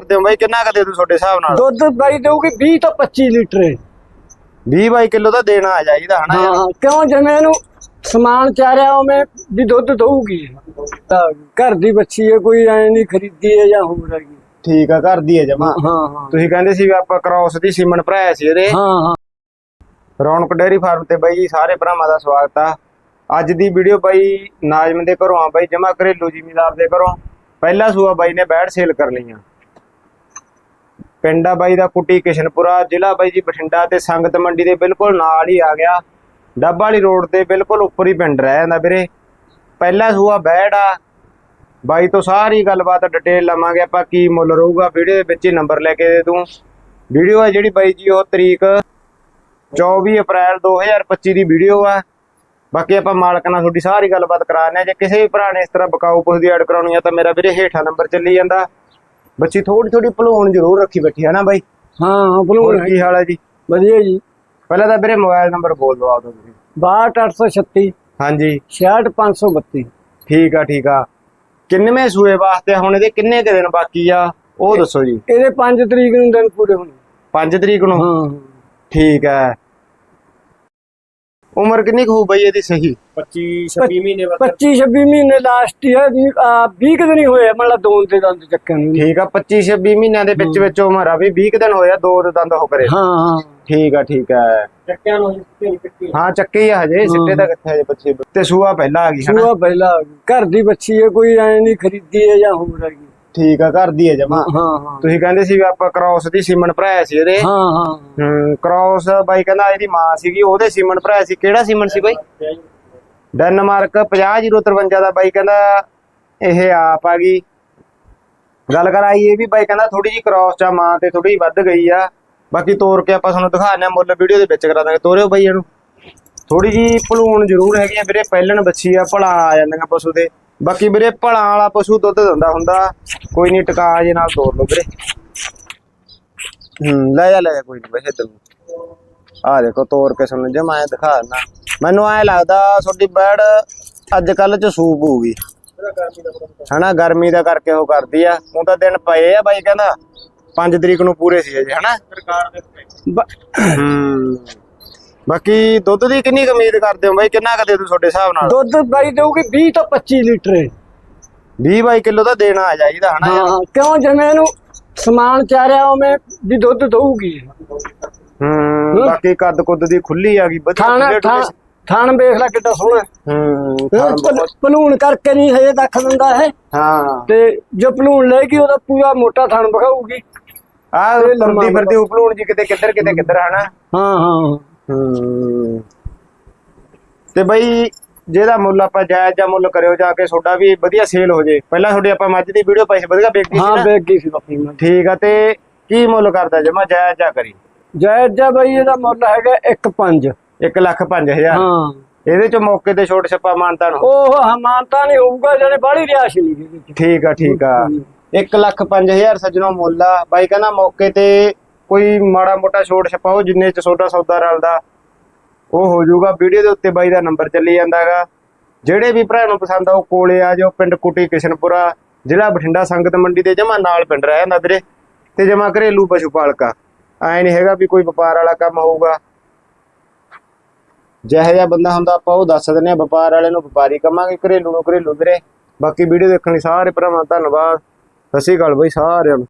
ਕਰਦੇ ਹੋ ਬਾਈ? ਕਿੰਨਾ ਕਦੇ ਤੂੰ ਤੁਹਾਡੇ ਹਿਸਾਬ ਨਾਲ? ਦੁੱਧ ਬਾਈ ਦੇਊਗੀ 20 ਤੋਂ 25 ਲੀਟਰ। 20 ਬਾਈ ਕਿਲੋ ਤਾਂ ਦੇਣਾ ਆ ਜਾਈਦਾ ਹਨਾ ਹਾਂ ਯਾਰ। ਹਾਂ ਕਿਉਂ? ਜਿਵੇਂ ਇਹਨੂੰ ਸਮਾਨ ਚਾਰਿਆ ਉਵੇਂ ਵੀ ਦੁੱਧ ਦਊਗੀ। ਤਾਂ ਘਰ ਦੀ ਬੱਚੀ ਹੈ ਕੋਈ ਐ ਨਹੀਂ ਖਰੀਦੀ ਹੈ ਜਾਂ ਹੋਰ ਹੈਗੀ। ਠੀਕ ਆ ਘਰ ਦੀ ਹੈ ਜਮਾ। ਹਾਂ ਹਾਂ ਤੁਸੀਂ ਕਹਿੰਦੇ ਸੀ ਵੀ ਆਪਾਂ ਕ੍ਰਾਸ ਦੀ ਸੀਮਨ ਭਰਾਇਆ ਸੀ ਇਹਦੇ ਹਾਂ ਹਾਂ। ਰੌਣਕ ਡੇਅਰੀ ਫਾਰਮ ਤੇ ਬਾਈ ਜੀ ਸਾਰੇ ਭਰਾਵਾਂ ਦਾ ਸਵਾਗਤ ਆ। ਅੱਜ ਦੀ ਵੀਡੀਓ ਬਾਈ ਨਾਜ਼ਮ ਦੇ ਘਰੋਂ ਆ ਬਾਈ ਜਮਾ ਘਰੇਲੂ ਜ਼ਿਮੀਦਾਰ ਦੇ ਘਰੋਂ। ਪਹਿਲਾ ਸੂਆ ਬਾਈ ਨੇ ਬੈੜ ਸੇਲ ਕਰ ਲਈਆਂ ਪਿੰਡ ਆ ਬਾਈ ਦਾ ਕੁੱਟੀ ਕਿਸ਼ਨਪੁਰਾ, ਜ਼ਿਲ੍ਹਾ ਬਾਈ ਜੀ ਬਠਿੰਡਾ ਤੇ ਸੰਗਤ ਮੰਡੀ ਦੇ ਬਿਲਕੁਲ ਨਾਲ ਹੀ ਆ ਗਿਆ। ਡੱਬ ਵਾਲੀ ਰੋਡ ਤੇ ਬਿਲਕੁਲ ਉੱਪਰ ਹੀ ਪਿੰਡ ਰਹਿ ਜਾਂਦਾ ਵੀਰੇ। ਪਹਿਲਾ ਸੂਆ ਬੈੜ ਆ। ਬਾਈ ਤੋਂ ਸਾਰੀ ਗੱਲਬਾਤ ਡਿਟੇਲ ਲਵਾਂਗੇ, ਆਪਾਂ ਕੀ ਮੁੱਲ ਰਹੂਗਾ, ਵੀਡੀਓ ਦੇ ਵਿੱਚ ਹੀ ਨੰਬਰ ਲੈ ਕੇ ਦੇ ਦੂੰ। ਵੀਡੀਓ ਆ ਜਿਹੜੀ ਬਾਈ ਜੀ, ਉਹ ਤਰੀਕ 24 ਅਪ੍ਰੈਲ 2025 ਦੀ ਵੀਡੀਓ ਆ। ਬਾਕੀ ਆਪਾਂ ਮਾਲਕ ਨਾਲ ਤੁਹਾਡੀ ਸਾਰੀ ਗੱਲਬਾਤ ਕਰਾਣੇ ਆ ਜੇ ਕਿਸੇ ਵੀ ਭਰਾ ਨੇ ਇਸ ਤਰ੍ਹਾਂ ਬਕਾਊ ਪੁੱਛ ਦੀ ਐਡ ਕਰਾਉਣੀ ਆ ਤਾਂ ਮੇਰਾ ਵੀਰੇ ਹੇਠਾਂ ਨੰਬਰ ਚੱਲੀ ਜਾਂਦਾ। ਬੱਚੀ ਥੋੜੀ ਥੋੜੀ ਭਲੂਣ ਜ਼ਰੂਰ ਰੱਖੀ ਬੈਠੀ ਹੈ ਨਾ ਬਾਈ? ਹਾਂ ਹੋਰ ਕੀ ਹਾਲ ਹੈ ਜੀ? ਵਧੀਆ ਜੀ। ਪਹਿਲਾਂ ਤਾਂ ਵੀਰੇ ਮੋਬਾਈਲ ਨੰਬਰ ਬੋਲ ਦਿਓ ਤੁਸੀਂ। 62836 ਹਾਂਜੀ। 66532 ਠੀਕ ਆ ਠੀਕ ਆ। ਕਿੰਨਵੇਂ ਸੂਏ ਵਾਸਤੇ ਹੁਣ ਇਹਦੇ ਕਿੰਨੇ ਕੁ ਦਿਨ ਬਾਕੀ ਆ? ਉਹ ਦੱਸੋ ਜੀ। ਇਹਦੇ 5 ਤਰੀਕ ਨੂੰ ਦਿਨ ਪੂਰੇ ਹੋਣੇ। 5 ਤਰੀਕ ਨੂੰ? ਹਾਂ। ਠੀਕ ਹੈ। ਉਮਰ ਕਿੰਨੀ ਕੁ ਹੋਊ ਬਈ ਇਹਦੀ ਸਹੀ? 25 26 ਮਹੀਨੇ ਬਾਅਦ 25 26 ਮਹੀਨੇ ਲਾਸਟ ਹੀ ਹੈ 20 ਕੁ ਦਿਨ ਹੀ ਹੋਏ ਮਤਲਬ ਦੋ ਦੇ ਦੰਦ ਚੱਕਣ ਨੂੰ ਠੀਕ ਆ 25 26 ਮਹੀਨਿਆਂ ਦੇ ਵਿੱਚ ਵਿੱਚ ਉਮਰ ਆ ਵੀ 20 ਕੁ ਦਿਨ ਹੋਇਆ ਦੋ ਦੇ ਦੰਦ ਹੋ ਕਰੇ। ਹਾਂ ਹਾਂ। ਠੀਕ ਆ ਠੀਕ ਆ। ਚੱਕਿਆਂ ਨੂੰ ਕੱਟੀ ਹਾਂ ਚੱਕੇ ਹੀ ਆ ਹਜੇ ਸਿੱਟੇ ਤਾਂ ਕਿੱਥੇ ਹਜੇ ਬੱਚੇ ਤੇ ਸੂਆ ਪਹਿਲਾਂ ਆ ਗਈ ਹਨਾ? ਸੂਆ ਪਹਿਲਾ ਘਰ ਦੀ ਬੱਚੀ ਹੈ ਕੋਈ ਐ ਨਹੀਂ ਖਰੀਦੀ ਹੈ ਜਾਂ ਹੋਰ ਹੈਗੀ। ਠੀਕ ਆ ਘਰ ਦੀ ਹੈ ਜਮਾ। ਹਾਂ ਹਾਂ ਤੁਸੀਂ ਕਹਿੰਦੇ ਸੀ ਵੀ ਆਪਾਂ ਕ੍ਰਾਸ ਦੀ ਸੀਮਨ ਭਰਾਇਆ ਸੀ ਇਹਦੇ ਹਾਂ ਹਾਂ। ਹੂੰ ਕ੍ਰਾਸ ਬਾਈ ਕਹਿੰਦਾ ਇਹਦੀ ਮਾਂ ਸੀਗੀ ਉਹਦੇ ਸੀਮਨ ਭਰਾਇਆ ਸੀ। ਕਿਹੜਾ ਸੀਮਨ ਸੀ ਬਾਈ? ਡੈਨਮਾਰਕ 50053 ਦਾ ਬਾਈ ਕਹਿੰਦਾ ਇਹ ਆਪ ਆ ਗਈ। ਗੱਲ ਕਰ ਆਈ ਇਹ ਵੀ ਬਾਈ ਕਹਿੰਦਾ ਥੋੜੀ ਜੀ ਕ੍ਰਾਸ ਚਾ ਮਾਂ ਤੇ ਥੋੜੀ ਵੱਧ ਗਈ ਆ। ਬਾਕੀ ਤੋਰ ਕੇ ਆਪਾਂ ਤੁਹਾਨੂੰ ਦਿਖਾਣੇ ਆ ਮੁੱਲ ਵੀਡੀਓ ਦੇ ਵਿੱਚ ਕਰਾ ਦਾਂਗੇ। ਤੋਰਿਓ ਬਾਈ ਇਹਨੂੰ। ਥੋੜੀ ਜੀ ਭਲੂਣ ਜ਼ਰੂਰ ਹੈਗੀ ਆ ਵੀਰੇ ਪਹਿਲਣ ਬੱਚੀ ਆ ਭਲਾ ਆ ਜਾਂਦੀਆਂ ਪਸ਼ੂ ਦੇ। ਬਾਕੀ ਵੀਰੇ ਭਲਾਂ ਵਾਲਾ ਪਸ਼ੂ ਦੁੱਧ ਦਿੰਦਾ ਹੁੰਦਾ ਕੋਈ ਨਹੀਂ ਟਿਕਾ ਜੇ ਨਾਲ ਤੋਰ ਲਓ ਵੀਰੇ। ਹੂੰ ਲੈ ਜਾ ਲੈ ਜਾ ਕੋਈ ਨਹੀਂ ਬਈ ਤੈਨੂੰ ਆ ਦੇਖੋ ਤੋਰ ਕੇ ਸੁਣ ਜੇ ਮੈਂ ਦਿਖਾ ਦਿੰਦਾ। ਮੈਨੂੰ ਐ ਲੱਗਦਾ ਤੁਹਾਡੀ ਬੈੜ ਅੱਜ ਕੱਲ ਚ ਸੂਪ ਹੋਊਗੀ। ਹਨਾ ਗਰਮੀ ਦਾ ਕਰਕੇ ਉਹ ਕਰਦੀ ਆ। ਉਹ ਤਾਂ ਦਿਨ ਪਏ ਆ ਬਾਈ ਕਹਿੰਦਾ 5 ਤਰੀਕ ਨੂੰ ਪੂਰੇ ਸੀ ਅਜੇ ਹਨਾ। ਸਰਕਾਰ ਦੇ ਹੂੰ। ਬਾਕੀ ਦੁੱਧ ਦੀ ਕਿੰਨੀ ਉਮੀਦ ਕਰਦੇ ਹੋ ਬਾਈ? ਕਿੰਨਾ ਕੁ ਦੇ ਦੂ ਤੁਹਾਡੇ ਹਿਸਾਬ ਨਾਲ? ਦੁੱਧ ਬਾਈ ਦੇਊਗੀ 20 ਤੋਂ 25 ਲੀਟਰ। 20 ਬਾਈ ਕਿਲੋ ਤਾਂ ਦੇਣਾ ਆ ਜਾਈਦਾ ਹਨਾ ਹਾਂ ਕਿਉਂ ਜਿਵੇਂ ਇਹਨੂੰ ਸਮਾਨ ਚਾਰਿਆ ਉਵੇਂ ਵੀ ਦੁੱਧ ਦਊਗੀ। ਹੂੰ ਬਾਕੀ ਕੱਦ ਕੁੱਦ ਦੀ ਖੁੱਲੀ ਆ ਗਈ ਵਧੀਆ ਥਾਣ ਵੇਖ ਲੈ ਕਿੱਡਾ ਸੋਹਣਾ। ਹੈ। ਪਲੂਣ ਕਰਕੇ ਨਹੀਂ ਹਜੇ ਦੱਖ ਦਿੰਦਾ ਹੈ ਹਾਂ। ਤੇ ਜੋ ਪਲੂਣ ਲੈਗੀ ਉਹਦਾ ਪੂਰਾ ਮੋਟਾ ਥਾਣ ਵਿਖਾਊਗੀ। ਆ ਤੁਰਦੀ ਫਿਰਦੀ ਉਪਲੂਣ ਜੀ ਕਿਤੇ ਕਿੱਧਰ ਕਿਤੇ ਕਿੱਧਰ ਹਨਾ? ਹਾਂ ਹਾਂ। ਹੂੰ। ਤੇ ਬਈ ਜਿਹਦਾ ਮੁੱਲ ਆਪਾਂ ਜਾਇਜ਼ ਜਾਂ ਮੁੱਲ ਕਰਿਓ ਜਾ ਕੇ ਤੁਹਾਡਾ ਵੀ ਵਧੀਆ ਸੇਲ ਹੋ ਜੇ। ਪਹਿਲਾਂ ਤੁਹਾਡੀ ਆਪਾਂ ਮੱਝ ਦੀ ਵੀਡੀਓ ਪਾਈ ਸੀ ਵਧੀਆ ਵੇਖੀ ਸੀ ਹਾਂ ਨਾ? ਸੀ ਬਾਪੀ ਮੈਂ। ਠੀਕ ਆ ਤੇ ਕੀ ਮੁੱਲ ਕਰਦਾ ਜਮਾ ਜਾਇਜ਼ ਜਾਂ ਕਰੀ? ਜਾਇਜ਼ ਜਾ ਬਾਈ ਇਹਦਾ ਮੁੱਲ ਹੈਗਾ 1.5 1 ਲੱਖ 5000 ਹਾਂ। ਇਹਦੇ ਚ ਮੌਕੇ ਤੇ ਛੋਟ ਛੱਪਾ ਮਾਨਤਾ ਨੂੰ ਉਹ ਹਮਾਨਤਾ ਨਹੀਂ ਹੋਊਗਾ ਜਿਹੜੇ ਬਾਹਲੀ ਰਿਆਸ਼ ਨਹੀਂ। ਠੀਕ ਆ ਠੀਕ ਆ। 1 ਲੱਖ 5000 ਸੱਜਣੋ ਮੁੱਲ ਆ। ਬਾਈ ਕਹਿੰਦਾ ਮੌਕੇ ਤੇ ਕੋਈ ਮਾੜਾ ਮੋਟਾ ਛੋਟ ਛਪਾਓ ਜਿੰਨੇ ਚ ਛੋਟਾ ਸੌਦਾ ਰਲਦਾ, ਉਹ ਹੋ ਜਾਊਗਾ। ਵੀਡੀਓ ਦੇ ਉੱਤੇ ਬਾਈ ਦਾ ਨੰਬਰ ਚੱਲੀ ਜਾਂਦਾਗਾ। ਜਿਹੜੇ ਵੀ ਭਰਾ ਨੂੰ ਪਸੰਦ ਆ, ਉਹ ਕੋਲੇ ਆ ਜਾਓ, ਪਿੰਡ ਕੁੱਟੀ, ਕਿਸ਼ਨਪੁਰਾ, ਜ਼ਿਲ੍ਹਾ ਬਠਿੰਡਾ, ਸੰਗਤ ਮੰਡੀ ਦੇ ਜਮਾ ਨਾਲ ਪਿੰਡ ਰਹਿ ਜਾਂਦਾ ਵੀਰੇ। ਤੇ ਜਮਾ ਘਰੇਲੂ ਪਸ਼ੂ ਪਾਲਕਾ। ਐ ਨਹੀਂ ਹੈਗਾ ਵੀ ਕੋਈ ਵਪਾਰ ਵਾਲਾ ਕੰਮ ਹੋਊਗਾ। ਜਿਹੋ ਜਿਹਾ ਬੰਦਾ ਹੁੰਦਾ, ਆਪਾਂ ਉਹ ਦੱਸ ਦਿੰਦੇ ਆ ਵਪਾਰ ਵਾਲੇ ਨੂੰ ਵਪਾਰੀ ਕਮਾਂਗੇ, ਘਰੇਲੂ ਨੂੰ ਘਰੇਲੂ ਵੀਰੇ। ਬਾਕੀ ਵੀਡੀਓ ਦੇਖਣ ਲਈ ਸਾਰੇ ਭਰਾਵਾਂ ਦਾ ਧੰਨਵਾਦ। ਸਤਿ ਸ਼੍ਰੀ ਅਕਾਲ ਬਈ, ਸਾਰਿਆਂ ਨੂੰ।